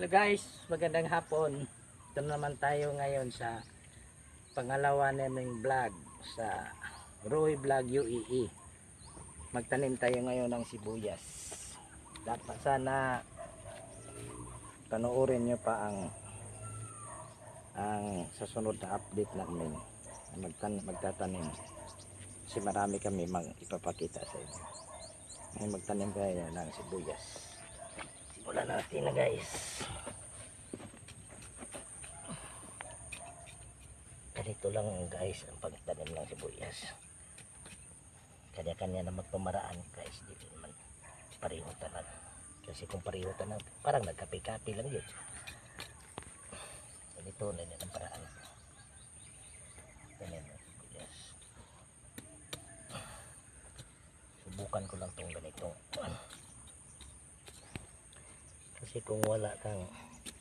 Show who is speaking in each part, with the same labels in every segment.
Speaker 1: Hello guys, magandang hapon. Ito naman tayo ngayon sa pangalawa naming vlog sa Roy Vlog UEE. Magtanim tayo ngayon ng sibuyas. Dapat sana panoorin nyo pa ang ang susunod na update namin na magtan magtatanim kasi marami kami mang ipapakita sa inyo ngayon magtanim tayo ng sibuyas simulan natin na guys. Ganito lang guys ang pagtanim ng sibuyas. Kanya-kanya na magpamaraan guys. Di naman pareho tanan. Kasi kung pareho tanan parang nagkapi-kapi lang yun. Ganito na yun ang paraan. Ganyan ang subukan ko lang tong ganito kasi kung wala kang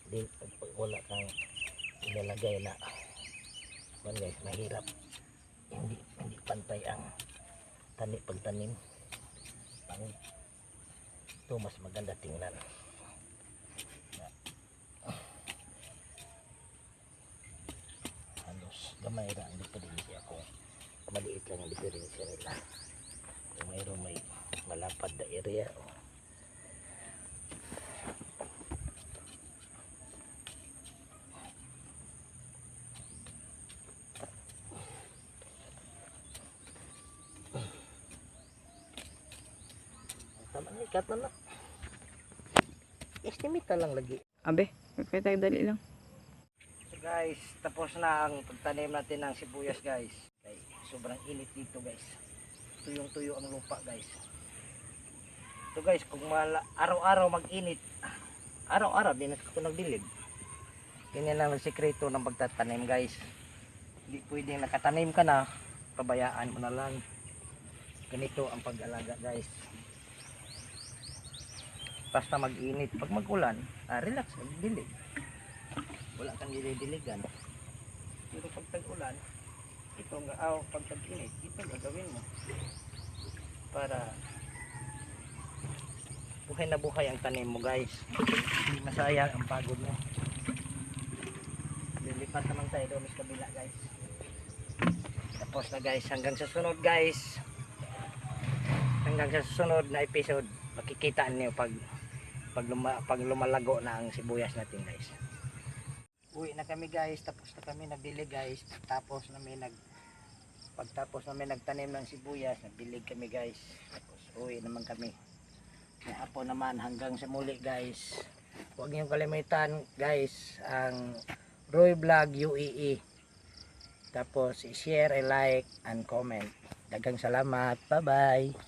Speaker 1: di, wala kang ilalagay na man guys mahirap. Hindi hindi pantay ang tani pagtanim. Ang ito mas maganda tingnan. Halos gamay ra ang diferensya kung maliit lang ang diferensya nila. Kung mayroong may malapad na area o tama na ikat na na estimate lang lagi
Speaker 2: Abe, kaya dali lang.
Speaker 1: So guys, tapos na ang pagtanim natin ng sibuyas guys. Kay sobrang init dito guys. Tuyong tuyo ang lupa guys. Ito guys, kung araw-araw mag-init, araw-araw din ako nagdilig. Ganyan lang ang sikreto ng pagtatanim guys. Hindi pwedeng nakatanim ka na, pabayaan mo na lang. Ganito ang pag-alaga guys. Basta mag-init. Pag mag-ulan, ah, relax, magdilig. Wala kang didiligan pero pag tag-ulan ito nga aw pag tag-init ito gagawin mo. Para buhay na buhay ang tanim mo guys. Hindi masayang ang pagod mo. Lilipat naman tayo doon sa kabila guys. Tapos na guys hanggang sa sunod guys. Hanggang sa susunod na episode makikita niyo pag pag, luma, pag lumalago na ang sibuyas natin guys. Uwi na kami guys. Tapos na kami nagdilig guys. Tapos namin nag pagtapos namin nagtanim ng sibuyas nagdilig kami guys. Tapos uwi naman kami. Apo naman hanggang sa muli guys. Huwag niyong kalimutan guys ang Roy Vlog UEE tapos i-share, i-like and comment. Dagang salamat. Bye bye